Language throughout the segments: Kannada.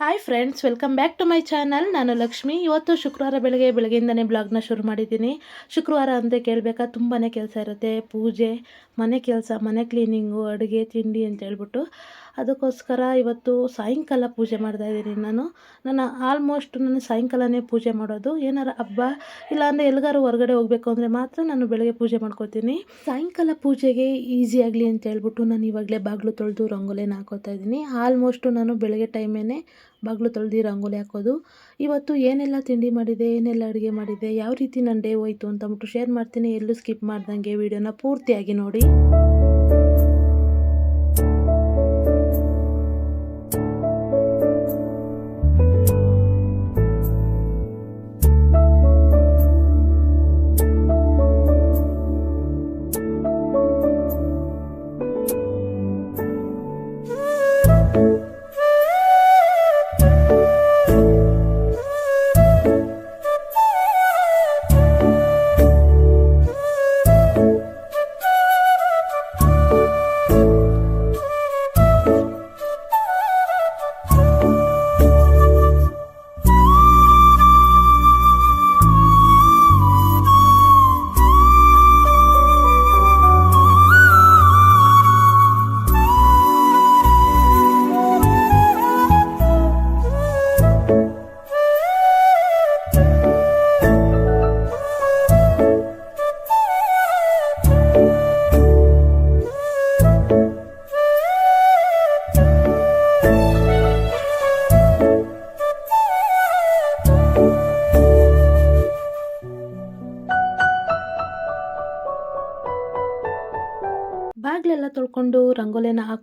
Hi friends welcome back to my channel ನಾನು ಲಕ್ಷ್ಮಿ. ಇವತ್ತು ಶುಕ್ರವಾರ ಬೆಳಗ್ಗೆ, ಬೆಳಗ್ಗೆಯಿಂದನೇ ಬ್ಲಾಗ್ನ ಶುರು ಮಾಡಿದ್ದೀನಿ. ಶುಕ್ರವಾರ ಅಂದರೆ ಕೇಳಬೇಕಾ ತುಂಬಾ ಕೆಲಸ ಇರುತ್ತೆ. ಪೂಜೆ, ಮನೆ ಕೆಲಸ, ಮನೆ ಕ್ಲೀನಿಂಗು ಅಡುಗೆ, ತಿಂಡಿ ಅಂತ ಹೇಳ್ಬಿಟ್ಟು. ಅದಕ್ಕೋಸ್ಕರ ಇವತ್ತು ಸಾಯಂಕಾಲ ಪೂಜೆ ಮಾಡ್ತಾ ಇದ್ದೀನಿ ನಾನು. ನಾನು ಆಲ್ಮೋಸ್ಟ್ ನಾನು ಸಾಯಂಕಾಲನೇ ಪೂಜೆ ಮಾಡೋದು. ಏನಾರ ಹಬ್ಬ, ಇಲ್ಲಾಂದರೆ ಎಲ್ಲಿಗಾರು ಹೊರಗಡೆ ಹೋಗಬೇಕು ಅಂದರೆ ಮಾತ್ರ ನಾನು ಬೆಳಗ್ಗೆ ಪೂಜೆ ಮಾಡ್ಕೋತೀನಿ. ಸಾಯಂಕಾಲ ಪೂಜೆಗೆ ಈಸಿ ಆಗಲಿ ಅಂತ ಹೇಳ್ಬಿಟ್ಟು ನಾನು ಇವಾಗಲೇ ಬಾಗಿಲು ತೊಳೆದು ರಂಗೋಲಿನ ಹಾಕೋತಾ ಇದ್ದೀನಿ. ಆಲ್ಮೋಸ್ಟು ನಾನು ಬೆಳಗ್ಗೆ ಟೈಮೇನೆ ಬಾಗಿಲು ತೊಳೆದು ರಂಗೋಲಿ ಹಾಕೋದು. ಇವತ್ತು ಏನೆಲ್ಲ ತಿಂಡಿ ಮಾಡಿದೆ, ಏನೆಲ್ಲ ಅಡುಗೆ ಮಾಡಿದೆ, ಯಾವ ರೀತಿ ನನ್ನ ಡೇ ಹೋಯ್ತು ಅಂತ ಅಂದ್ಬಿಟ್ಟು ಶೇರ್ ಮಾಡ್ತೀನಿ. ಎಲ್ಲೂ ಸ್ಕಿಪ್ ಮಾಡ್ದಂಗೆ ವೀಡಿಯೋನ ಪೂರ್ತಿಯಾಗಿ ನೋಡಿ.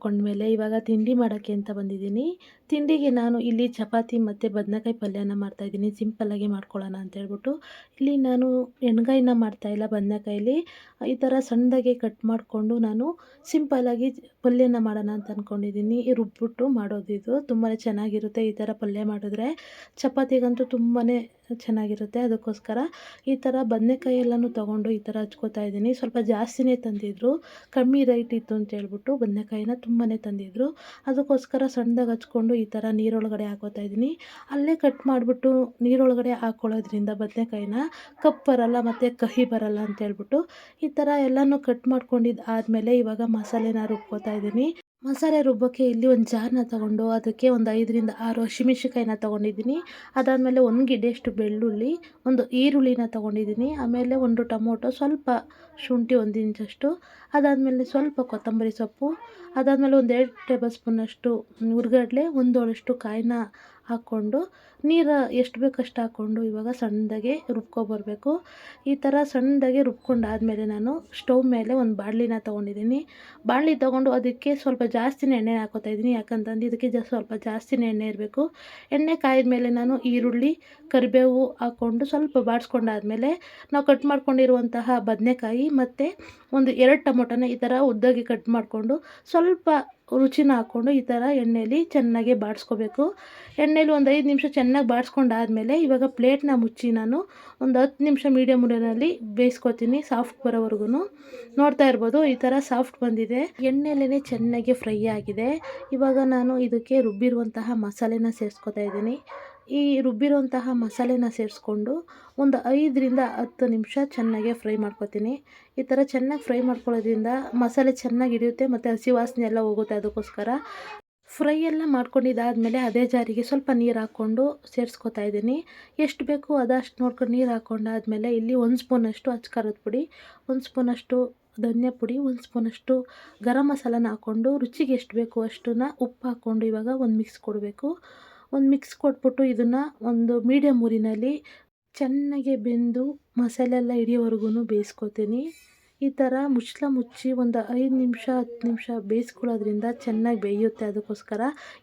ರಂಗೋಲಿನ ಹಾಕ್ಕೊಂಡ್ಮೇಲೆ ತಿಂಡಿ ಮಾಡೋಕ್ಕೆ ಅಂತ ಬಂದಿದ್ದೀನಿ. ತಿಂಡಿಗೆ ನಾನು ಇಲ್ಲಿ ಚಪಾತಿ ಮತ್ತು ಬದನೆಕಾಯಿ ಪಲ್ಯನ ಮಾಡ್ತಾಯಿದ್ದೀನಿ ಸಿಂಪಲ್ಲಾಗಿ ಮಾಡ್ಕೊಳ್ಳೋಣ ಅಂತ ಹೇಳ್ಬಿಟ್ಟು. ಇಲ್ಲಿ ನಾನು ಎಣ್ಗಾಯಿನ ಮಾಡ್ತಾಯಿಲ್ಲ ಬದನೆಕಾಯಲ್ಲಿ ಈ ಥರ ಸಣ್ಣದಾಗಿ ಕಟ್ ಮಾಡಿಕೊಂಡು ನಾನು ಸಿಂಪಲ್ಲಾಗಿ ಪಲ್ಯನ ಮಾಡೋಣ ಅಂತ ಅಂದ್ಕೊಂಡಿದ್ದೀನಿ ರುಬ್ಬಿಟ್ಟು ಮಾಡೋದಿದು ತುಂಬಾ ಚೆನ್ನಾಗಿರುತ್ತೆ ಈ ಥರ ಪಲ್ಯ ಮಾಡಿದ್ರೆ. ಚಪಾತಿಗಂತೂ ತುಂಬಾ ಚೆನ್ನಾಗಿರುತ್ತೆ ಅದಕ್ಕೋಸ್ಕರ. ಈ ಥರ ಬದನೆಕಾಯಿ ಎಲ್ಲನೂ ತೊಗೊಂಡು ಈ ಥರ ಹಚ್ಕೋತಾ ಇದ್ದೀನಿ. ಸ್ವಲ್ಪ ಜಾಸ್ತಿನೇ ತಂದಿದ್ರು. ಕಮ್ಮಿ ರೈಟ್ ಇತ್ತು ಅಂತ ಹೇಳ್ಬಿಟ್ಟು ಬದನೆಕಾಯಿನ ತುಂಬಾ ತಂದಿದ್ರು. ಅದಕ್ಕೋಸ್ಕರ ಸಣ್ಣದಾಗಿ ಹಚ್ಕೊಂಡು ಈ ಥರ ನೀರೊಳಗಡೆ ಹಾಕೋತಾ ಇದ್ದೀನಿ. ಅಲ್ಲೇ ಕಟ್ ಮಾಡಿಬಿಟ್ಟು ನೀರೊಳಗಡೆ ಹಾಕ್ಕೊಳ್ಳೋದ್ರಿಂದ ಬದನೆಕಾಯಿನ ಕಪ್ಪು ಬರಲ್ಲ ಮತ್ತು ಕಹಿ ಬರಲ್ಲ ಅಂತ ಹೇಳ್ಬಿಟ್ಟು ಈ ಥರ ಎಲ್ಲನೂ ಕಟ್ ಮಾಡ್ಕೊಂಡಿದ್ದು ಆದಮೇಲೆ ಇವಾಗ ಮಸಾಲೆನ ರುಬ್ಕೋತಾ ಇದ್ದೀನಿ. ಮಸಾಲೆ ರುಬ್ಬೋಕ್ಕೆ ಇಲ್ಲಿ ಒಂದು ಜಾರನ್ನ ತಗೊಂಡು ಅದಕ್ಕೆ ಒಂದು ಐದರಿಂದ ಆರು ಹಸಿಮೆಣ್ಸಿಕಾಯಿನ ತೊಗೊಂಡಿದ್ದೀನಿ. ಅದಾದಮೇಲೆ ಒಂದು ಗಿಡ್ಡೆಯಷ್ಟು ಬೆಳ್ಳುಳ್ಳಿ, ಒಂದು ಈರುಳ್ಳಿನ ತೊಗೊಂಡಿದ್ದೀನಿ. ಆಮೇಲೆ ಒಂದು ಟೊಮೊಟೊ ಸ್ವಲ್ಪ ಶುಂಠಿ ಒಂದು ಇಂಚಷ್ಟು, ಅದಾದಮೇಲೆ ಸ್ವಲ್ಪ ಕೊತ್ತಂಬರಿ ಸೊಪ್ಪು, ಅದಾದಮೇಲೆ ಒಂದು ಎರಡು ಟೇಬಲ್ ಸ್ಪೂನಷ್ಟು ಹುರ್ಗಡ್ಲೆ, ಒಂದು ಕಾಯಿನ ಹಾಕ್ಕೊಂಡು, ನೀರು ಎಷ್ಟು ಬೇಕು ಅಷ್ಟು ಹಾಕ್ಕೊಂಡು ಇವಾಗ ಸಣ್ಣದಾಗೆ ರುಬ್ಕೊಬರಬೇಕು ಈ ಥರ ಸಣ್ಣದಾಗಿ ರುಬ್ಕೊಂಡಾದಮೇಲೆ ನಾನು ಸ್ಟವ್ ಮೇಲೆ ಒಂದು ಬಾಣಲಿನ ತೊಗೊಂಡಿದ್ದೀನಿ. ಬಾಣಲಿ ತೊಗೊಂಡು ಅದಕ್ಕೆ ಸ್ವಲ್ಪ ಜಾಸ್ತಿನೇ ಎಣ್ಣೆ ಹಾಕೋತಾ ಇದ್ದೀನಿ. ಯಾಕಂತಂದು ಇದಕ್ಕೆ ಜ, ಸ್ವಲ್ಪ ಜಾಸ್ತಿನೇ ಎಣ್ಣೆ ಇರಬೇಕು. ಎಣ್ಣೆ ಕಾಯಿದ ಮೇಲೆ ನಾನು ಈರುಳ್ಳಿ, ಕರಿಬೇವು ಹಾಕ್ಕೊಂಡು ಸ್ವಲ್ಪ ಬಾಡಿಸ್ಕೊಂಡಾದ್ಮೇಲೆ ನಾವು ಕಟ್ ಮಾಡ್ಕೊಂಡಿರುವಂತಹ ಬದನೆಕಾಯಿ ಮತ್ತು ಒಂದು ಎರಡು ಟೊಮೊಟೊನ ಈ ಥರ ಉದ್ದಾಗಿ ಕಟ್ ಮಾಡಿಕೊಂಡು ಸ್ವಲ್ಪ ರುಚಿನ ಹಾಕ್ಕೊಂಡು ಈ ಥರ ಎಣ್ಣೆಯಲ್ಲಿ ಚೆನ್ನಾಗಿ ಬಾಡಿಸ್ಕೋಬೇಕು. ಎಣ್ಣೆಲಿ ಒಂದು ಐದು ನಿಮಿಷ ಚೆನ್ನಾಗಿ ಬಾಡಿಸ್ಕೊಂಡಾದ್ಮೇಲೆ ಇವಾಗ ಪ್ಲೇಟ್ನ ಮುಚ್ಚಿ ನಾನು ಒಂದು ಹತ್ತು ನಿಮಿಷ ಮೀಡಿಯಮ್ ಉರಿಯಲ್ಲಿ ಬೇಯಿಸ್ಕೊತೀನಿ ಸಾಫ್ಟ್ ಬರೋವರೆಗೂ ನೋಡ್ತಾ ಇರ್ಬೋದು ಈ ಥರ ಸಾಫ್ಟ್ ಬಂದಿದೆ. ಎಣ್ಣೆಲೇ ಚೆನ್ನಾಗಿ ಫ್ರೈ ಆಗಿದೆ. ಇವಾಗ ನಾನು ಇದಕ್ಕೆ ರುಬ್ಬಿರುವಂತಹ ಮಸಾಲೆನ ಸೇರಿಸ್ಕೊತಾ ಇದ್ದೀನಿ. ಈ ರುಬ್ಬಿರೋಂತಹ ಮಸಾಲೆನ ಸೇರಿಸ್ಕೊಂಡು ಒಂದು ಐದರಿಂದ ಹತ್ತು ನಿಮಿಷ ಚೆನ್ನಾಗೆ ಫ್ರೈ ಮಾಡ್ಕೊತೀನಿ. ಈ ಥರ ಚೆನ್ನಾಗಿ ಫ್ರೈ ಮಾಡ್ಕೊಳ್ಳೋದ್ರಿಂದ ಮಸಾಲೆ ಚೆನ್ನಾಗಿ ಹಿಡಿಯುತ್ತೆ ಮತ್ತು ಹಸಿ ವಾಸನೆ ಎಲ್ಲ ಹೋಗುತ್ತೆ ಅದಕ್ಕೋಸ್ಕರ. ಫ್ರೈ ಎಲ್ಲ ಮಾಡ್ಕೊಂಡಿದ್ದಾದಮೇಲೆ ಅದೇ ಜಾರಿಗೆ ಸ್ವಲ್ಪ ನೀರು ಹಾಕ್ಕೊಂಡು ಸೇರಿಸ್ಕೊತಾ ಇದ್ದೀನಿ. ಎಷ್ಟು ಬೇಕು ಅದಷ್ಟು ನೋಡ್ಕೊಂಡು ನೀರು ಹಾಕ್ಕೊಂಡಾದ್ಮೇಲೆ ಇಲ್ಲಿ ಒಂದು ಸ್ಪೂನಷ್ಟು ಅಚ್ಕಾರದ ಪುಡಿ, ಒಂದು ಸ್ಪೂನಷ್ಟು ಧನ್ಯ ಪುಡಿ, ಒಂದು ಸ್ಪೂನಷ್ಟು ಗರಂ ಮಸಾಲನ ಹಾಕ್ಕೊಂಡು ರುಚಿಗೆ ಎಷ್ಟು ಬೇಕು ಅಷ್ಟನ್ನು ಉಪ್ಪು ಹಾಕ್ಕೊಂಡು ಇವಾಗ ಒಂದು ಮಿಕ್ಸ್ ಕೊಡಬೇಕು. ಒಂದು ಮಿಕ್ಸ್ ಕೊಟ್ಬಿಟ್ಟು ಇದನ್ನು ಒಂದು ಮೀಡಿಯಮ್ ಊರಿನಲ್ಲಿ ಚೆನ್ನಾಗಿ ಬೆಂದು ಮಸಾಲೆ ಎಲ್ಲ ಹಿಡಿಯೋವರೆಗೂ ಬೇಯಿಸ್ಕೊತೀನಿ. ಈ ಥರ ಮುಚ್ಚಳ ಮುಚ್ಚಿ ಒಂದು ಐದು ನಿಮಿಷ, ಹತ್ತು ನಿಮಿಷ ಬೇಯಿಸ್ಕೊಳ್ಳೋದ್ರಿಂದ ಚೆನ್ನಾಗಿ ಬೇಯುತ್ತೆ ಅದಕ್ಕೋಸ್ಕರ.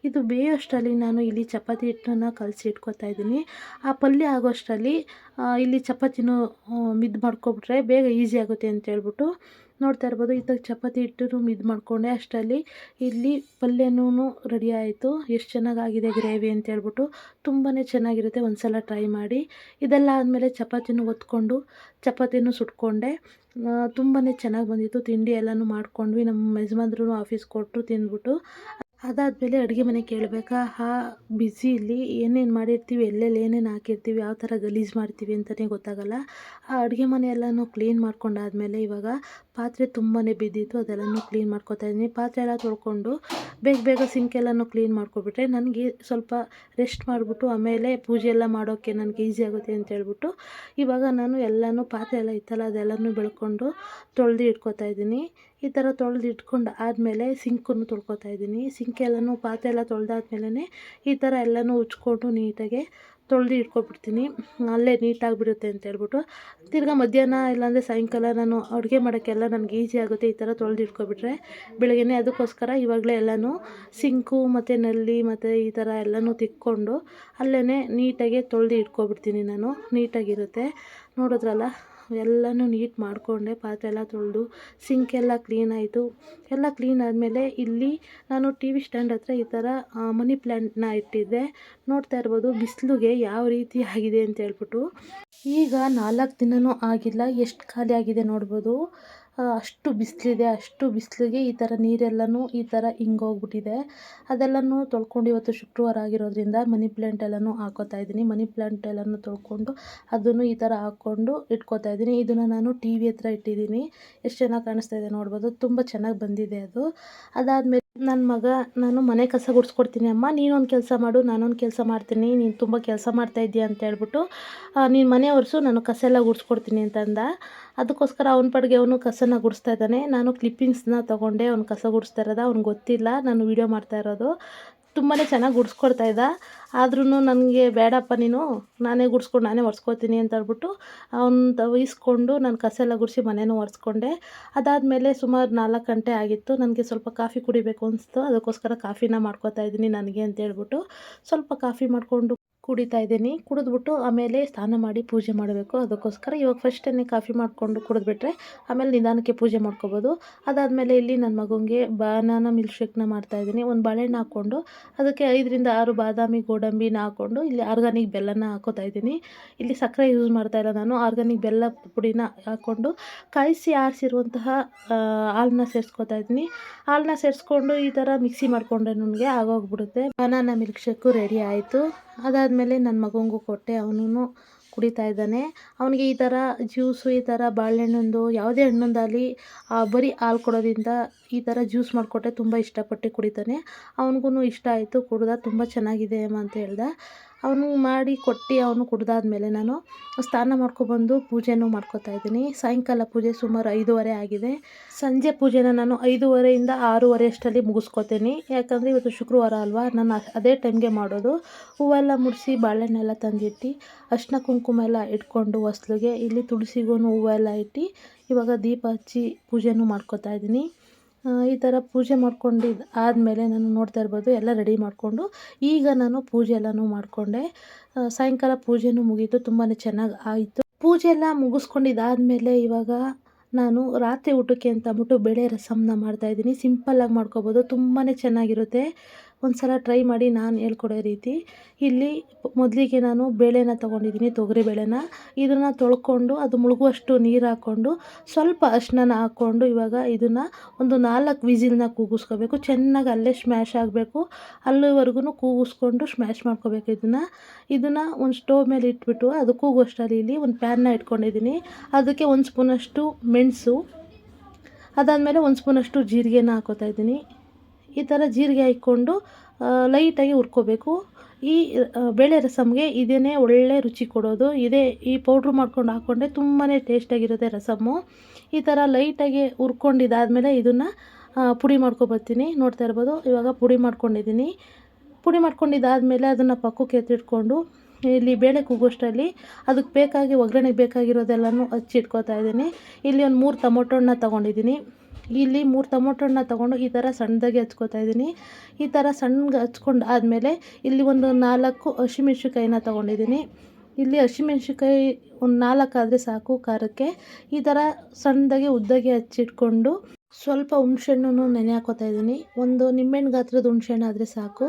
ಇದು ಬೇಯೋಷ್ಟರಲ್ಲಿ ನಾನು ಇಲ್ಲಿ ಚಪಾತಿ ಹಿಟ್ಟನ್ನು ಕಲಸಿ ಇಟ್ಕೊತಾ ಇದ್ದೀನಿ. ಆ ಪಲ್ಯ ಆಗೋಷ್ಟರಲ್ಲಿ ಇಲ್ಲಿ ಚಪಾತಿನೂ ಮಿದ್ದು ಮಾಡ್ಕೊಬಿಟ್ರೆ ಬೇಗ ಈಸಿ ಆಗುತ್ತೆ ಅಂತ ಹೇಳ್ಬಿಟ್ಟು ನೋಡ್ತಾ ಇರ್ಬೋದು ಇತ್ತಾಗ ಚಪಾತಿ ಹಿಟ್ಟು ಇದು ಮಾಡಿಕೊಂಡೆ. ಅಷ್ಟರಲ್ಲಿ ಇಲ್ಲಿ ಪಲ್ಯನೂ ರೆಡಿ ಆಯಿತು. ಎಷ್ಟು ಚೆನ್ನಾಗಾಗಿದೆ ಗ್ರೇವಿ ಅಂತ ಹೇಳ್ಬಿಟ್ಟು ತುಂಬಾ ಚೆನ್ನಾಗಿರುತ್ತೆ. ಒಂದು ಸಲ ಟ್ರೈ ಮಾಡಿ. ಇದೆಲ್ಲ ಆದಮೇಲೆ ಚಪಾತಿನೂ ಒತ್ಕೊಂಡು, ಚಪಾತಿನೂ ಸುಟ್ಕೊಂಡೆ. ತುಂಬಾ ಚೆನ್ನಾಗಿ ಬಂದಿತ್ತು. ತಿಂಡಿ ಎಲ್ಲನೂ ಮಾಡ್ಕೊಂಡ್ವಿ. ನಮ್ಮ ಯಜಮಾನ್ರು ಆಫೀಸ್ ಕೊಟ್ಟರು ತಿಂದ್ಬಿಟ್ಟು. ಅದಾದಮೇಲೆ ಅಡುಗೆ ಮನೆ ಕೇಳಬೇಕಾ? ಆ ಬಿಸಿಲಿ ಏನೇನು ಮಾಡಿರ್ತೀವಿ? ಎಲ್ಲೆಲ್ಲಿ ಏನೇನು ಹಾಕಿರ್ತೀವಿ? ಯಾವ ಥರ ಗಲೀಜು ಮಾಡ್ತೀವಿ ಅಂತಲೇ ಗೊತ್ತಾಗಲ್ಲ. ಆ ಅಡುಗೆ ಮನೆ ಎಲ್ಲನೂ ಕ್ಲೀನ್ ಮಾಡ್ಕೊಂಡಾದ್ಮೇಲೆ ಇವಾಗ ಪಾತ್ರೆ ತುಂಬಾ ಬಿದ್ದಿತ್ತು. ಅದೆಲ್ಲನೂ ಕ್ಲೀನ್ ಮಾಡ್ಕೊತಾ ಇದ್ದೀನಿ. ಪಾತ್ರೆ ಎಲ್ಲ ತೊಳ್ಕೊಂಡು ಬೇಗ ಬೇಗ ಸಿಂಕ್ ಎಲ್ಲನೂ ಕ್ಲೀನ್ ಮಾಡ್ಕೊಬಿಟ್ರೆ ನನಗೆ ಸ್ವಲ್ಪ ರೆಸ್ಟ್ ಮಾಡಿಬಿಟ್ಟು ಆಮೇಲೆ ಪೂಜೆ ಎಲ್ಲ ಮಾಡೋಕ್ಕೆ ನನಗೆ ಈಸಿ ಆಗುತ್ತೆ ಅಂತ ಹೇಳ್ಬಿಟ್ಟು ಇವಾಗ ನಾನು ಎಲ್ಲನೂ ಪಾತ್ರೆ ಎಲ್ಲ ಇತ್ತಲ್ಲ ಅದೆಲ್ಲನೂ ಬೆಳ್ಕೊಂಡು ತೊಳೆದು ಇಟ್ಕೊತಾ ಇದ್ದೀನಿ. ಈ ಥರ ತೊಳೆದು ಇಟ್ಕೊಂಡು ಆದಮೇಲೆ ಸಿಂಕನ್ನು ತೊಳ್ಕೊತಾ ಇದ್ದೀನಿ. ಸಿಂಕ್ ಎಲ್ಲನೂ ಪಾತ್ರೆ ಎಲ್ಲ ತೊಳೆದಾದ್ಮೇಲೆ ಈ ಥರ ಎಲ್ಲನೂ ಉಚ್ಕೊಂಡು ನೀಟಾಗಿ ತೊಳೆದು ಇಟ್ಕೊಬಿಡ್ತೀನಿ. ಅಲ್ಲೇ ನೀಟಾಗಿಬಿಡುತ್ತೆ ಅಂತ ಹೇಳ್ಬಿಟ್ಟು. ತಿರ್ಗಾ ಮಧ್ಯಾಹ್ನ ಇಲ್ಲಾಂದರೆ ಸಾಯಂಕಾಲ ನಾನು ಅಡುಗೆ ಮಾಡೋಕ್ಕೆಲ್ಲ ನನಗೆ ಈಸಿ ಆಗುತ್ತೆ ಈ ಥರ ತೊಳೆದು ಇಟ್ಕೊಬಿಟ್ರೆ. ಬೆಳಗ್ಗೆನೇ ಅದಕ್ಕೋಸ್ಕರ ಇವಾಗಲೇ ಎಲ್ಲನೂ ಸಿಂಕು ಮತ್ತು ನಲ್ಲಿ ಮತ್ತು ಈ ಥರ ಎಲ್ಲನೂ ತಿಕ್ಕೊಂಡು ಅಲ್ಲೇ ನೀಟಾಗಿ ತೊಳೆದು ಇಟ್ಕೊಬಿಡ್ತೀನಿ ನಾನು. ನೀಟಾಗಿರುತ್ತೆ. ನೋಡಿದ್ರಲ್ಲ? ಎಲ್ಲನೂ ನೀಟ್ ಮಾಡಿಕೊಂಡೆ, ಪಾತ್ರೆ ಎಲ್ಲ ತೊಳೆದು ಸಿಂಕ್ ಎಲ್ಲ ಕ್ಲೀನ್ ಆಯಿತು. ಎಲ್ಲ ಕ್ಲೀನ್ ಆದಮೇಲೆ ಇಲ್ಲಿ ನಾನು ಟಿ ವಿ ಸ್ಟ್ಯಾಂಡ್ ಹತ್ರ ಈ ಥರ ಮನಿ ಪ್ಲ್ಯಾಂಟ್ನ ಇಟ್ಟಿದ್ದೆ. ನೋಡ್ತಾ ಇರ್ಬೋದು ಬಿಸಿಲಿಗೆ ಯಾವ ರೀತಿ ಆಗಿದೆ ಅಂತ ಹೇಳ್ಬಿಟ್ಟು. ಈಗ ನಾಲ್ಕು ದಿನವೂ ಆಗಿಲ್ಲ, ಎಷ್ಟು ಖಾಲಿ ಆಗಿದೆ ನೋಡ್ಬೋದು. ಅಷ್ಟು ಬಿಸಿಲಿದೆ, ಅಷ್ಟು ಬಿಸಿಲಿಗೆ ಈ ಥರ ನೀರೆಲ್ಲನೂ ಈ ಥರ ಹಿಂಗೋಗ್ಬಿಟ್ಟಿದೆ ಅದೆಲ್ಲನೂ ತೊಳ್ಕೊಂಡು ಇವತ್ತು ಶುಕ್ರವಾರ ಆಗಿರೋದ್ರಿಂದ ಮನಿ ಪ್ಲ್ಯಾಂಟ್ ಎಲ್ಲನೂ ಹಾಕೋತಾ ಇದ್ದೀನಿ. ಮನಿ ಪ್ಲ್ಯಾಂಟ್ ಎಲ್ಲನೂ ತೊಳ್ಕೊಂಡು ಅದನ್ನು ಈ ಥರ ಹಾಕ್ಕೊಂಡು ಇಟ್ಕೋತಾ ಇದ್ದೀನಿ. ಇದನ್ನು ನಾನು ಟಿ ವಿ ಹತ್ರ ಇಟ್ಟಿದ್ದೀನಿ. ಎಷ್ಟು ಚೆನ್ನಾಗಿ ಕಾಣಿಸ್ತಾ ಇದೆ ನೋಡ್ಬೋದು. ತುಂಬ ಚೆನ್ನಾಗಿ ಬಂದಿದೆ ಅದು. ಅದಾದಮೇಲೆ ನನ್ನ ಮಗ, ನಾನು ಮನೆ ಕಸ ಗುಡಿಸ್ಕೊಡ್ತೀನಿ ಅಮ್ಮ. ನೀನೊಂದು ಕೆಲಸ ಮಾಡು, ನಾನೊಂದು ಕೆಲಸ ಮಾಡ್ತೀನಿ. ನೀನು ತುಂಬ ಕೆಲಸ ಮಾಡ್ತಾ ಇದ್ದೀಯ ಅಂತ ಹೇಳ್ಬಿಟ್ಟು ನೀನು ಮನೆ ಒರೆಸು, ನಾನು ಕಸ ಎಲ್ಲ ಗುಡಿಸ್ಕೊಡ್ತೀನಿ ಅಂತಂದ. ಅದಕ್ಕೋಸ್ಕರ ಅವನ ಪಡೆಗೆ ಅವನು ಕಸನ ಗುಡಿಸ್ತಾ ಇದ್ದಾನೆ. ನಾನು ಕ್ಲಿಪ್ಪಿಂಗ್ಸ್ನ ತೊಗೊಂಡೆ. ಅವ್ನು ಕಸ ಗುಡಿಸ್ತಾ ಇರೋದು. ಅವ್ನಿಗೆ ಗೊತ್ತಿಲ್ಲ. ನಾನು ವೀಡಿಯೋ ಮಾಡ್ತಾ ಇರೋದು. ತುಂಬಾ ಚೆನ್ನಾಗಿ ಗುಡಿಸ್ಕೊಡ್ತಾ ಇದ್ದ. ಆದ್ರೂ ನನಗೆ, ಬೇಡಪ್ಪ ನೀನು. ನಾನೇ ಗುಡಿಸ್ಕೊಂಡು ನಾನೇ ಒರೆಸ್ಕೊತೀನಿ ಅಂತ ಹೇಳ್ಬಿಟ್ಟು ಅವ್ನು ವಹಿಸ್ಕೊಂಡು ನಾನು ಕಸ ಎಲ್ಲ ಗುಡಿಸಿ ಮನೇನೂ ಒರೆಸ್ಕೊಂಡೆ. ಅದಾದಮೇಲೆ ಸುಮಾರು ನಾಲ್ಕು ಗಂಟೆ ಆಗಿತ್ತು. ನನಗೆ ಸ್ವಲ್ಪ ಕಾಫಿ ಕುಡಿಬೇಕು ಅನಿಸ್ತು. ಅದಕ್ಕೋಸ್ಕರ ಕಾಫಿನ ಮಾಡ್ಕೋತಾ ಇದ್ದೀನಿ ನನಗೆ ಅಂತ ಹೇಳ್ಬಿಟ್ಟು ಸ್ವಲ್ಪ ಕಾಫಿ ಮಾಡಿಕೊಂಡು ಕುಡಿತಾ ಇದ್ದೀನಿ. ಕುಡಿದ್ಬಿಟ್ಟು ಆಮೇಲೆ ಸ್ನಾನ ಮಾಡಿ ಪೂಜೆ ಮಾಡಬೇಕು. ಅದಕ್ಕೋಸ್ಕರ ಇವಾಗ ಫಸ್ಟನ್ನೇ ಕಾಫಿ ಮಾಡಿಕೊಂಡು ಕುಡಿದ್ಬಿಟ್ರೆ ಆಮೇಲೆ ನಿಧಾನಕ್ಕೆ ಪೂಜೆ ಮಾಡ್ಕೋಬೋದು. ಅದಾದಮೇಲೆ ಇಲ್ಲಿ ನನ್ನ ಮಗನಿಗೆ ಬಾನಾನ ಮಿಲ್ಕ್ ಶೇಕ್ನ ಮಾಡ್ತಾಯಿದ್ದೀನಿ ಒಂದು ಬಾಳೆಹಣ್ಣು ಹಾಕ್ಕೊಂಡು ಅದಕ್ಕೆ ಐದರಿಂದ ಆರು ಬಾದಾಮಿ ಗೋಡಂಬಿನ ಹಾಕ್ಕೊಂಡು ಇಲ್ಲಿ ಆರ್ಗಾನಿಕ್ ಬೆಲ್ಲನ ಹಾಕೋತಾ ಇದ್ದೀನಿ. ಇಲ್ಲಿ ಸಕ್ಕರೆ ಯೂಸ್ ಮಾಡ್ತಾಯಿಲ್ಲ ನಾನು. ಆರ್ಗಾನಿಕ್ ಬೆಲ್ಲ ಪುಡಿನ ಹಾಕ್ಕೊಂಡು ಕಾಯಿಸಿ ಆರಿಸಿರುವಂತಹ ಹಾಲನ್ನ ಸೇರಿಸ್ಕೊತಾ ಇದ್ದೀನಿ. ಹಾಲನ್ನ ಸೇರಿಸ್ಕೊಂಡು ಈ ಥರ ಮಿಕ್ಸಿ ಮಾಡಿಕೊಂಡ್ರೆ ನನಗೆ. ಆಗೋಗ್ಬಿಡುತ್ತೆ. ಬನಾನಾ ಮಿಲ್ಕ್ ಶೇಕು ರೆಡಿ ಆಯಿತು. ಅದಾದಮೇಲೆ ನನ್ನ ಮಗನಿಗೂ ಕೊಟ್ಟೆ ಅವನೂ ಕುಡಿತಾ ಇದ್ದಾನೆ. ಅವನಿಗೆ ಈ ಥರ ಜ್ಯೂಸು, ಈ ಥರ ಬಾಳೆಹಣ್ಣೊಂದು, ಯಾವುದೇ ಹಣ್ಣೊಂದಾಗಲಿ ಬರೀ ಹಾಲು ಕೊಡೋದ್ರಿಂದ ಈ ಥರ ಜ್ಯೂಸ್ ಮಾಡಿಕೊಟ್ಟೆ, ತುಂಬ ಇಷ್ಟಪಟ್ಟು ಕುಡಿತಾನೆ. ಅವನಿಗೂ ಇಷ್ಟ ಆಯಿತು, ಕುಡ್ದ ತುಂಬ ಚೆನ್ನಾಗಿದೆ ಅಮ್ಮ ಅಂತ ಹೇಳ್ದ. ಅವನು ಮಾಡಿ ಕೊಟ್ಟು ಅವನು ಕುಡಿದಾದ್ಮೇಲೆ ನಾನು ಸ್ನಾನ ಮಾಡ್ಕೊಬಂದು ಪೂಜೆನೂ ಮಾಡ್ಕೊತಾ ಇದ್ದೀನಿ. ಸಾಯಂಕಾಲ ಪೂಜೆ ಸುಮಾರು ಐದೂವರೆ ಆಗಿದೆ. ಸಂಜೆ ಪೂಜೆನ ನಾನು ಐದೂವರೆಯಿಂದ ಆರೂವರೆ ಅಷ್ಟರಲ್ಲಿ ಮುಗಿಸ್ಕೊತೀನಿ. ಯಾಕಂದರೆ ಇವತ್ತು ಶುಕ್ರವಾರ ಅಲ್ವಾ? ನಾನು ಅದೇ ಟೈಮ್ಗೆ ಮಾಡೋದು. ಹೂವೆಲ್ಲ ಮುಡಿಸಿ ಬಾಳೆಹಣ್ಣೆಲ್ಲ ತಂದಿಟ್ಟು ಅರ್ಶಿನ ಕುಂಕುಮ ಎಲ್ಲ ಇಟ್ಕೊಂಡು ಹೊಸ್ಲಿಗೆ ಇಲ್ಲಿ ತುಳಸಿಗೂ ಹೂವೆಲ್ಲ ಇಟ್ಟು ಇವಾಗ ದೀಪ ಹಚ್ಚಿ ಪೂಜೆನೂ ಮಾಡ್ಕೊತಾ ಇದ್ದೀನಿ. ಈ ಥರ ಪೂಜೆ ಮಾಡ್ಕೊಂಡಿದ್ದು ಆದಮೇಲೆ ನಾನು ನೋಡ್ತಾ ಇರ್ಬೋದು, ಎಲ್ಲ ರೆಡಿ ಮಾಡಿಕೊಂಡು, ಈಗ ನಾನು ಪೂಜೆ ಎಲ್ಲನೂ ಮಾಡಿಕೊಂಡೆ. ಸಾಯಂಕಾಲ ಪೂಜೆನೂ ಮುಗೀತು ತುಂಬಾ ಚೆನ್ನಾಗಿ ಆಯಿತು. ಪೂಜೆ ಎಲ್ಲ ಮುಗಿಸ್ಕೊಂಡಿದ್ದಾದಮೇಲೆ ಇವಾಗ ನಾನು ರಾತ್ರಿ ಊಟಕ್ಕೆ ಅಂತ ಅಂದ್ಬಿಟ್ಟು ಬೇಳೆ ರಸಮ್ನ ಮಾಡ್ತಾಯಿದ್ದೀನಿ ಸಿಂಪಲ್ಲಾಗಿ ಮಾಡ್ಕೊಬೋದು ತುಂಬಾ ಚೆನ್ನಾಗಿರುತ್ತೆ. ಒಂದು ಸಲ ಟ್ರೈ ಮಾಡಿ ನಾನು ಹೇಳ್ಕೊಡೋ ರೀತಿ. ಇಲ್ಲಿ ಮೊದಲಿಗೆ ನಾನು ಬೇಳೆನ ತೊಗೊಂಡಿದ್ದೀನಿ ತೊಗರಿ ಬೇಳೆನ. ಇದನ್ನು ತೊಳ್ಕೊಂಡು ಅದು ಮುಳುಗುವಷ್ಟು ನೀರು ಹಾಕ್ಕೊಂಡು ಸ್ವಲ್ಪ ಅರ್ಶಿನ ಹಾಕ್ಕೊಂಡು ಇವಾಗ ಇದನ್ನು ಒಂದು ನಾಲ್ಕು ವಿಸಿಲ್ನ ಕೂಗಿಸ್ಕೋಬೇಕು. ಚೆನ್ನಾಗಿ ಅಲ್ಲೇ ಸ್ಮ್ಯಾಶ್ ಆಗಬೇಕು. ಅಲ್ಲಿವರೆಗೂ ಕೂಗಿಸ್ಕೊಂಡು ಸ್ಮ್ಯಾಶ್ ಮಾಡ್ಕೋಬೇಕು ಇದನ್ನು. ಇದನ್ನು ಒಂದು ಸ್ಟೋವ್ ಮೇಲೆ ಇಟ್ಬಿಟ್ಟು ಅದು ಕೂಗುವಷ್ಟರಲ್ಲಿ ಇಲ್ಲಿ ಒಂದು ಪ್ಯಾನ್ನ ಇಟ್ಕೊಂಡಿದ್ದೀನಿ ಅದಕ್ಕೆ ಒಂದು ಸ್ಪೂನಷ್ಟು ಮೆಣಸು. ಅದಾದಮೇಲೆ ಒಂದು ಸ್ಪೂನಷ್ಟು ಜೀರಿಗೆನ ಹಾಕೋತಾ ಇದ್ದೀನಿ. ಈ ಥರ ಜೀರಿಗೆ ಹಾಕ್ಕೊಂಡು ಲೈಟಾಗಿ ಹುರ್ಕೋಬೇಕು. ಈ ಬೇಳೆ ರಸಮ್ಗೆ ಇದೇ ಒಳ್ಳೆ ರುಚಿ ಕೊಡೋದು. ಇದೇ ಈ ಪೌಡ್ರ್ ಮಾಡ್ಕೊಂಡು ಹಾಕ್ಕೊಂಡ್ರೆ ತುಂಬಾ ಟೇಸ್ಟಾಗಿರುತ್ತೆ ರಸಮ್ಮು. ಈ ಥರ ಲೈಟಾಗಿ ಹುರ್ಕೊಂಡಿದ್ದಾದಮೇಲೆ ಇದನ್ನು ಪುಡಿ ಮಾಡ್ಕೊಬರ್ತೀನಿ ನೋಡ್ತಾ ಇರ್ಬೋದು, ಇವಾಗ ಪುಡಿ ಮಾಡ್ಕೊಂಡಿದ್ದೀನಿ. ಪುಡಿ ಮಾಡ್ಕೊಂಡಿದ್ದಾದಮೇಲೆ ಅದನ್ನು ಪಕ್ಕಕ್ಕೆ ಎತ್ತಿಟ್ಕೊಂಡು, ಇಲ್ಲಿ ಬೇಳೆ ಕೂಗೋಷ್ಟರಲ್ಲಿ ಅದಕ್ಕೆ ಬೇಕಾಗಿ ಒಗ್ಗರಣೆಗೆ ಬೇಕಾಗಿರೋದೆಲ್ಲನೂ ಹಚ್ಚಿಟ್ಕೋತಾ ಇದ್ದೀನಿ. ಇಲ್ಲಿ ಒಂದು ಮೂರು ಟೊಮೊಟೊ ಹಣ್ಣ ತೊಗೊಂಡಿದ್ದೀನಿ. ಇಲ್ಲಿ ಮೂರು ಟೊಮೊಟೊ ಹಣ್ಣ ತೊಗೊಂಡು ಈ ಥರ ಸಣ್ಣದಾಗಿ ಹಚ್ಕೋತಾ ಇದ್ದೀನಿ. ಈ ಥರ ಸಣ್ಣಗೆ ಹಚ್ಕೊಂಡು ಆದಮೇಲೆ ಇಲ್ಲಿ ಒಂದು ನಾಲ್ಕು ಹಸಿಮೆಣ್ಸಿನ್ಕಾಯಿನ ತೊಗೊಂಡಿದ್ದೀನಿ. ಇಲ್ಲಿ ಹಸಿಮೆಣ್ಸಿನ್ಕಾಯಿ ಒಂದು ನಾಲ್ಕು ಆದರೆ ಸಾಕು ಖಾರಕ್ಕೆ. ಈ ಥರ ಸಣ್ಣದಾಗಿ ಉದ್ದಾಗಿ ಹಚ್ಚಿಟ್ಕೊಂಡು ಸ್ವಲ್ಪ ಹುಣ್ಸೆಹಣ್ಣು ನೆನೆ ಹಾಕೋತಾ ಇದ್ದೀನಿ. ಒಂದು ನಿಂಬೆಹಣ್ಣು ಗಾತ್ರದ ಹುಣ್ಸೆಹಣ್ಣು ಆದರೆ ಸಾಕು.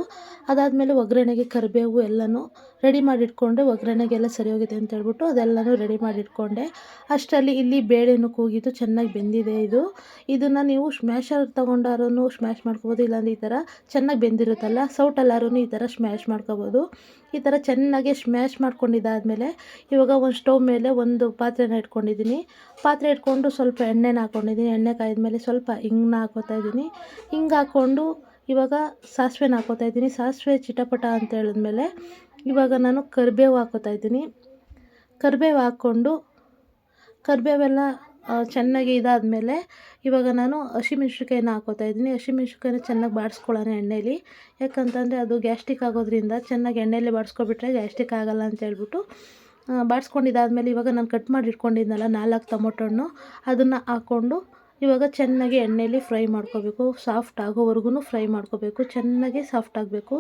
ಅದಾದಮೇಲೆ ಒಗ್ಗರಣೆಗೆ ಕರಿಬೇವು ಎಲ್ಲನೂ ರೆಡಿ ಮಾಡಿ ಇಟ್ಕೊಂಡೆ ಒಗ್ಗರಣೆಗೆಲ್ಲ ಸರಿ ಹೋಗಿದೆ ಅಂತ ಹೇಳ್ಬಿಟ್ಟು ಅದೆಲ್ಲನೂ ರೆಡಿ ಮಾಡಿ ಇಟ್ಕೊಂಡೆ ಅಷ್ಟರಲ್ಲಿ ಇಲ್ಲಿ ಬೇಳೆನೂ ಕೂಗಿದ್ದು ಚೆನ್ನಾಗಿ ಬೆಂದಿದೆ ಇದು. ಇದನ್ನು ನೀವು ಸ್ಮ್ಯಾಶರ್ ತೊಗೊಂಡಾರೂ ಸ್ಮ್ಯಾಶ್ ಮಾಡ್ಕೋಬೋದು, ಇಲ್ಲಾಂದರೆ ಈ ಥರ ಚೆನ್ನಾಗಿ ಬೆಂದಿರುತ್ತಲ್ಲ ಸೌಟಲ್ಲಾರೂ ಈ ಥರ ಸ್ಮ್ಯಾಶ್ ಮಾಡ್ಕೊಬೋದು. ಈ ಥರ ಚೆನ್ನಾಗಿ ಸ್ಮ್ಯಾಶ್ ಮಾಡ್ಕೊಂಡಿದ್ದಾದಮೇಲೆ ಇವಾಗ ಒಂದು ಸ್ಟವ್ ಮೇಲೆ ಒಂದು ಪಾತ್ರೆನ ಇಟ್ಕೊಂಡಿದ್ದೀನಿ. ಪಾತ್ರೆ ಇಟ್ಕೊಂಡು ಸ್ವಲ್ಪ ಎಣ್ಣೆನ ಹಾಕ್ಕೊಂಡಿದ್ದೀನಿ ಎಣ್ಣೆ ಕಾಯ್ದ್ಮೇಲೆ ಸ್ವಲ್ಪ ಹಿಂಗನ್ನ ಹಾಕೋತಾ ಇದ್ದೀನಿ. ಹಿಂಗೆ ಹಾಕ್ಕೊಂಡು ಇವಾಗ ಸಾಸಿವೆನ ಹಾಕೋತಾ ಇದ್ದೀನಿ. ಸಾಸಿವೆ ಚಿಟಪಟ ಅಂತ ಹೇಳಿದ್ಮೇಲೆ ಇವಾಗ ನಾನು ಕರಿಬೇವು ಹಾಕೋತಾ ಇದ್ದೀನಿ. ಕರಿಬೇವು ಹಾಕ್ಕೊಂಡು ಕರಿಬೇವೆಲ್ಲ ಚೆನ್ನಾಗಿ ಇದಾದಮೇಲೆ ಇವಾಗ ನಾನು ಹಸಿಮೆಣ್ಸಿನ್ಕಾಯಿನ ಹಾಕೋತಾ ಇದ್ದೀನಿ. ಹಸಿಮೆಣ್ಸಿನ್ಕಾಯಿನ ಚೆನ್ನಾಗಿ ಬಾಡಿಸ್ಕೊಳ್ಳೋಣ ಎಣ್ಣೆಲಿ. ಯಾಕಂತಂದರೆ ಅದು ಗ್ಯಾಸ್ಟಿಕ್ ಆಗೋದ್ರಿಂದ ಚೆನ್ನಾಗಿ ಎಣ್ಣೆಲಿ ಬಾಡಿಸ್ಕೊಬಿಟ್ರೆ ಗ್ಯಾಸ್ಟಿಕ್ ಆಗೋಲ್ಲ ಅಂತ ಹೇಳ್ಬಿಟ್ಟು ಬಾಡಿಸ್ಕೊಂಡಿದ್ದಾದ್ಮೇಲೆ ಇವಾಗ ನಾನು ಕಟ್ ಮಾಡಿ ಇಟ್ಕೊಂಡಿದ್ನಲ್ಲ ನಾಲ್ಕು ಟೊಮೊಟೊ ಹಣ್ಣು ಅದನ್ನು ಹಾಕ್ಕೊಂಡು ಇವಾಗ ಚೆನ್ನಾಗಿ ಎಣ್ಣೆಯಲ್ಲಿ ಫ್ರೈ ಮಾಡ್ಕೋಬೇಕು. ಸಾಫ್ಟ್ ಆಗೋವರೆಗೂ ಫ್ರೈ ಮಾಡ್ಕೋಬೇಕು. ಚೆನ್ನಾಗಿ ಸಾಫ್ಟ್ ಆಗಬೇಕು.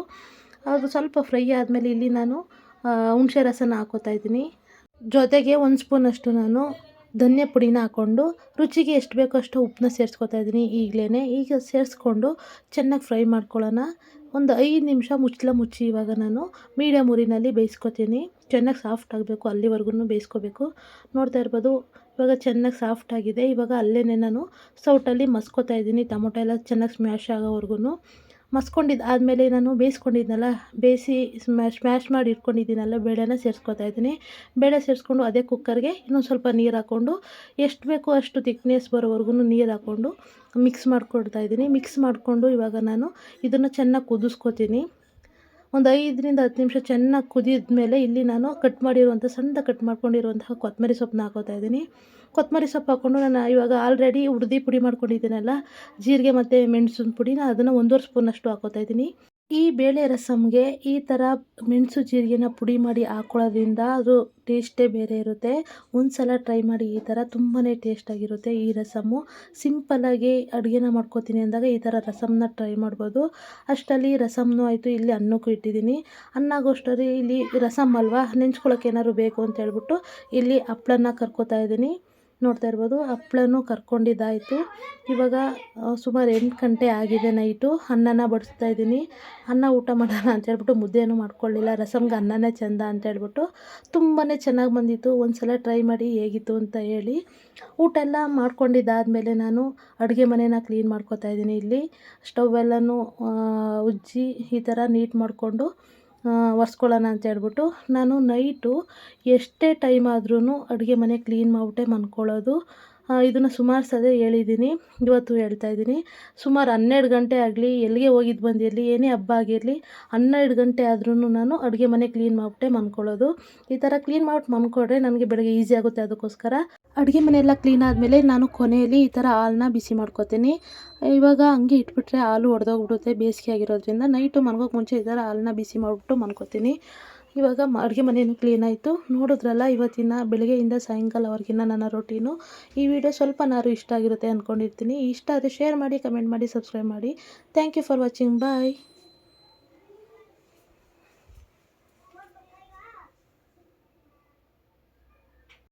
ಅದು ಸ್ವಲ್ಪ ಫ್ರೈ ಆದಮೇಲೆ ಇಲ್ಲಿ ನಾನು ಹುಣಸೆ ರಸನ ಹಾಕೋತಾ ಇದ್ದೀನಿ. ಜೊತೆಗೆ ಒಂದು ಸ್ಪೂನಷ್ಟು ನಾನು ಧನ್ಯ ಪುಡಿನ ಹಾಕ್ಕೊಂಡು, ರುಚಿಗೆ ಎಷ್ಟು ಬೇಕೋ ಅಷ್ಟು ಉಪ್ಪನ್ನ ಸೇರಿಸ್ಕೊತಾ ಇದ್ದೀನಿ ಈಗಲೇ ಈಗ ಸೇರಿಸ್ಕೊಂಡು ಚೆನ್ನಾಗಿ ಫ್ರೈ ಮಾಡ್ಕೊಳ್ಳೋಣ. ಒಂದು ಐದು ನಿಮಿಷ ಮುಚ್ಚಲ ಮುಚ್ಚಿ ಇವಾಗ ನಾನು ಮೀಡಿಯಮ್ ಉರಿನಲ್ಲಿ ಬೇಯಿಸ್ಕೊತೀನಿ. ಚೆನ್ನಾಗಿ ಸಾಫ್ಟ್ ಆಗಬೇಕು ಅಲ್ಲಿವರೆಗೂ ಬೇಯಿಸ್ಕೋಬೇಕು. ನೋಡ್ತಾ ಇರ್ಬೋದು, ಇವಾಗ ಚೆನ್ನಾಗಿ ಸಾಫ್ಟ್ ಆಗಿದೆ. ಇವಾಗ ಅಲ್ಲೇ ನಾನು ಸೌಟಲ್ಲಿ ಮಸ್ಕೋತಾ ಇದ್ದೀನಿ. ಟೊಮೊಟೊ ಎಲ್ಲ ಚೆನ್ನಾಗಿ ಸ್ಮ್ಯಾಶ್ ಆಗೋವರೆಗೂ ಮಸ್ಕೊಂಡಿದ್ದು ಆದಮೇಲೆ ನಾನು ಬೇಯಿಸ್ಕೊಂಡಿದ್ದೆನಲ್ಲ ಬೇಯಿಸಿ ಸ್ಮ್ಯಾಶ್ ಸ್ಮ್ಯಾಶ್ ಮಾಡಿ ಇಟ್ಕೊಂಡಿದ್ದೀನಲ್ಲ, ಬೇಳೆನ ಸೇರಿಸ್ಕೊತಾ ಇದ್ದೀನಿ. ಬೇಳೆ ಸೇರಿಸ್ಕೊಂಡು ಅದೇ ಕುಕ್ಕರ್ಗೆ ಇನ್ನೊಂದು ಸ್ವಲ್ಪ ನೀರು ಹಾಕ್ಕೊಂಡು ಎಷ್ಟು ಬೇಕೋ ಅಷ್ಟು ತಿಕ್ನೆಸ್ ಬರೋವರೆಗೂ ನೀರು ಹಾಕ್ಕೊಂಡು ಮಿಕ್ಸ್ ಮಾಡ್ಕೊಡ್ತಾ ಇದ್ದೀನಿ. ಮಿಕ್ಸ್ ಮಾಡಿಕೊಂಡು ಇವಾಗ ನಾನು ಇದನ್ನು ಚೆನ್ನಾಗಿ ಕುದಿಸ್ಕೊತೀನಿ. ಒಂದು ಐದರಿಂದ ಹತ್ತು ನಿಮಿಷ ಚೆನ್ನಾಗಿ ಕುದಿದ ಮೇಲೆ ಇಲ್ಲಿ ನಾನು ಕಟ್ ಮಾಡಿರುವಂಥ ಸಣ್ಣ ಕಟ್ ಮಾಡ್ಕೊಂಡಿರುವಂತಹ ಕೊತ್ತಂಬರಿ ಸೊಪ್ಪನ್ನ ಹಾಕೋತಾ ಇದ್ದೀನಿ. ಕೊತ್ತಂಬರಿ ಸೊಪ್ಪು ಹಾಕ್ಕೊಂಡು ನಾನು ಇವಾಗ ಆಲ್ರೆಡಿ ಹುರಿದು ಪುಡಿ ಮಾಡ್ಕೊಂಡಿದ್ದೀನಲ್ಲ, ಜೀರಿಗೆ ಮತ್ತು ಮೆಣಸಿನ ಪುಡಿನ ಅದನ್ನು ಒಂದೂವರೆ ಸ್ಪೂನಷ್ಟು ಹಾಕೋತಾ ಇದ್ದೀನಿ. ಈ ಬೇಳೆ ರಸಮ್ಗೆ ಈ ಥರ ಮೆಣಸು ಜೀರಿಗೆನ ಪುಡಿ ಮಾಡಿ ಹಾಕೊಳ್ಳೋದ್ರಿಂದ ಅದು ಟೇಸ್ಟೇ ಬೇರೆ ಇರುತ್ತೆ. ಒಂದು ಸಲ ಟ್ರೈ ಮಾಡಿ ಈ ಥರ ತುಂಬಾ ಟೇಸ್ಟಾಗಿರುತ್ತೆ ಈ ರಸಮ್ಮು ಸಿಂಪಲ್ಲಾಗಿ ಅಡುಗೆನ ಮಾಡ್ಕೋತೀನಿ ಅಂದಾಗ ಈ ಥರ ರಸಮ್ನ ಟ್ರೈ ಮಾಡ್ಬೋದು. ಅಷ್ಟರಲ್ಲಿ ರಸಮ್ನೂ ಆಯಿತು, ಇಲ್ಲಿ ಅನ್ನಕ್ಕೂ ಇಟ್ಟಿದ್ದೀನಿ. ಅನ್ನಾಗೋಷ್ಟರಲ್ಲಿ ಇಲ್ಲಿ ರಸಮ್ ಅಲ್ವಾ? ನೆಂಚ್ಕೊಳ್ಳೋಕೆ ಏನಾದ್ರು ಬೇಕು ಅಂತ ಹೇಳ್ಬಿಟ್ಟು ಇಲ್ಲಿ ಹಪ್ಳನ ಕರ್ಕೋತಾ ಇದ್ದೀನಿ. ನೋಡ್ತಾ ಇರ್ಬೋದು. ಹಪ್ಳನೂ ಕರ್ಕೊಂಡಿದ್ದಾಯಿತು. ಇವಾಗ ಸುಮಾರು ಎಂಟು ಗಂಟೆ ಆಗಿದೆ ನೈಟು. ಅನ್ನನ ಬಡಿಸ್ತಾ ಇದ್ದೀನಿ. ಅನ್ನ ಊಟ ಮಾಡೋಣ ಅಂತ ಹೇಳ್ಬಿಟ್ಟು ಮುದ್ದೆನೂ ಮಾಡ್ಕೊಳ್ಳಿಲ್ಲ. ರಸಮ್ಗೆ ಅನ್ನನೇ ಚೆಂದ ಅಂತ ಹೇಳ್ಬಿಟ್ಟು ತುಂಬಾ ಚೆನ್ನಾಗಿ ಬಂದಿತ್ತು. ಒಂದು ಸಲ ಟ್ರೈ ಮಾಡಿ ಹೇಗಿತ್ತು ಅಂತ ಹೇಳಿ. ಊಟ ಎಲ್ಲ ಮಾಡ್ಕೊಂಡಿದ್ದಾದಮೇಲೆ ನಾನು ಅಡುಗೆ ಮನೇನ ಕ್ಲೀನ್ ಮಾಡ್ಕೊತಾ ಇದ್ದೀನಿ ಇಲ್ಲಿ. ಸ್ಟವ್ ಎಲ್ಲನೂ ಉಜ್ಜಿ ಈ ಥರ ನೀಟ್ ಮಾಡಿಕೊಂಡು ಒರೆಸ್ಕೊಳ್ಳೋಣ ಅಂತ ಹೇಳ್ಬಿಟ್ಟು ನಾನು ನೈಟು ಎಷ್ಟೇ ಟೈಮ್ ಆದ್ರೂ ಅಡುಗೆ ಮನೆ ಕ್ಲೀನ್ ಮಾಡಿಬಿಟ್ಟೆ ಮನ್ಕೊಳ್ಳೋದು. ಇದನ್ನು ಸುಮಾರು ಸಲ ಹೇಳಿದ್ದೀನಿ, ಇವತ್ತು ಹೇಳ್ತಾ ಇದ್ದೀನಿ. ಸುಮಾರು ಹನ್ನೆರಡು ಗಂಟೆ ಆಗಲಿ, ಎಲ್ಲಿಗೆ ಹೋಗಿದ್ದು ಬಂದಿರಲಿ, ಏನೇ ಹಬ್ಬ ಆಗಿರಲಿ, ಹನ್ನೆರಡು ಗಂಟೆ ಆದ್ರೂ ನಾನು ಅಡುಗೆ ಮನೆ ಕ್ಲೀನ್ ಮಾಡಿಬಿಟ್ಟೆ ಮನ್ಕೊಳ್ಳೋದು. ಈ ಥರ ಕ್ಲೀನ್ ಮಾಡ್ಬಿಟ್ಟು ಮನ್ಕೊಂಡ್ರೆ ನನಗೆ ಬೆಳಗ್ಗೆ ಈಸಿ ಆಗುತ್ತೆ ಅದಕ್ಕೋಸ್ಕರ. ಅಡುಗೆ ಮನೆಯೆಲ್ಲ ಕ್ಲೀನ್ ಆದಮೇಲೆ ನಾನು ಕೊನೆಯಲ್ಲಿ ಈ ಥರ ಹಾಲನ್ನ ಬಿಸಿ ಮಾಡ್ಕೊತೀನಿ. ಇವಾಗ ಹಂಗೆ ಇಟ್ಬಿಟ್ರೆ ಹಾಲು ಒಡೆದೋಗ್ಬಿಡುತ್ತೆ, ಬೇಸಿಗೆ ಆಗಿರೋದ್ರಿಂದ. ನೈಟು ಮನ್ಗೋಕೆ ಮುಂಚೆ ಈ ಥರ ಹಾಲನ್ನ ಬಿಸಿ ಮಾಡಿಬಿಟ್ಟು ಮನ್ಕೋತೀನಿ ಇವಾಗ ಅಡುಗೆ ಮನೆಯೂ ಕ್ಲೀನ್ ಆಯಿತು. ನೋಡಿದ್ರಲ್ಲ, ಇವತ್ತಿನ ಬೆಳಗ್ಗೆಯಿಂದ ಸಾಯಂಕಾಲವರೆಗಿನ ನನ್ನ ರೊಟೀನು ಈ ವಿಡಿಯೋ ಸ್ವಲ್ಪನಾರು ಇಷ್ಟ ಆಗಿರುತ್ತೆ ಅಂದ್ಕೊಂಡಿರ್ತೀನಿ ಇಷ್ಟ ಆದರೆ ಶೇರ್ ಮಾಡಿ ಕಮೆಂಟ್ ಮಾಡಿ ಸಬ್ಸ್ಕ್ರೈಬ್ ಮಾಡಿ. Thank you for watching bye